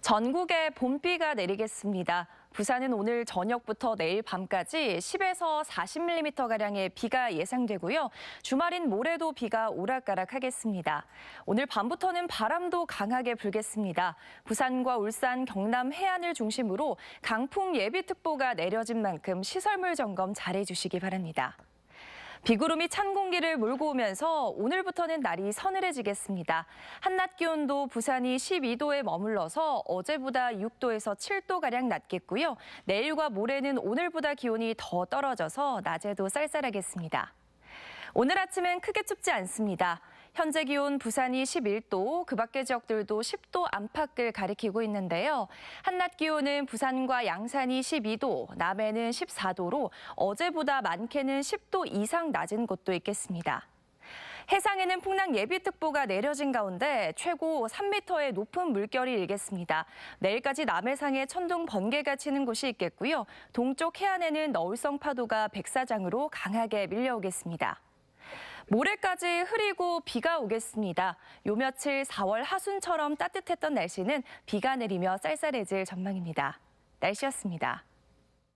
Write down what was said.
전국에 봄비가 내리겠습니다. 부산은 오늘 저녁부터 내일 밤까지 10에서 40mm가량의 비가 예상되고요. 주말인 모레도 비가 오락가락하겠습니다. 오늘 밤부터는 바람도 강하게 불겠습니다. 부산과 울산, 경남 해안을 중심으로 강풍 예비특보가 내려진 만큼 시설물 점검 잘해주시기 바랍니다. 비구름이 찬 공기를 몰고 오면서 오늘부터는 날이 서늘해지겠습니다. 한낮 기온도 부산이 12도에 머물러서 어제보다 6도에서 7도가량 낮겠고요. 내일과 모레는 오늘보다 기온이 더 떨어져서 낮에도 쌀쌀하겠습니다. 오늘 아침엔 크게 춥지 않습니다. 현재 기온 부산이 11도, 그 밖의 지역들도 10도 안팎을 가리키고 있는데요. 한낮 기온은 부산과 양산이 12도, 남해는 14도로 어제보다 많게는 10도 이상 낮은 곳도 있겠습니다. 해상에는 풍랑 예비특보가 내려진 가운데 최고 3m의 높은 물결이 일겠습니다. 내일까지 남해상에 천둥 번개가 치는 곳이 있겠고요. 동쪽 해안에는 너울성 파도가 백사장으로 강하게 밀려오겠습니다. 모레까지 흐리고 비가 오겠습니다. 요 며칠 4월 하순처럼 따뜻했던 날씨는 비가 내리며 쌀쌀해질 전망입니다. 날씨였습니다.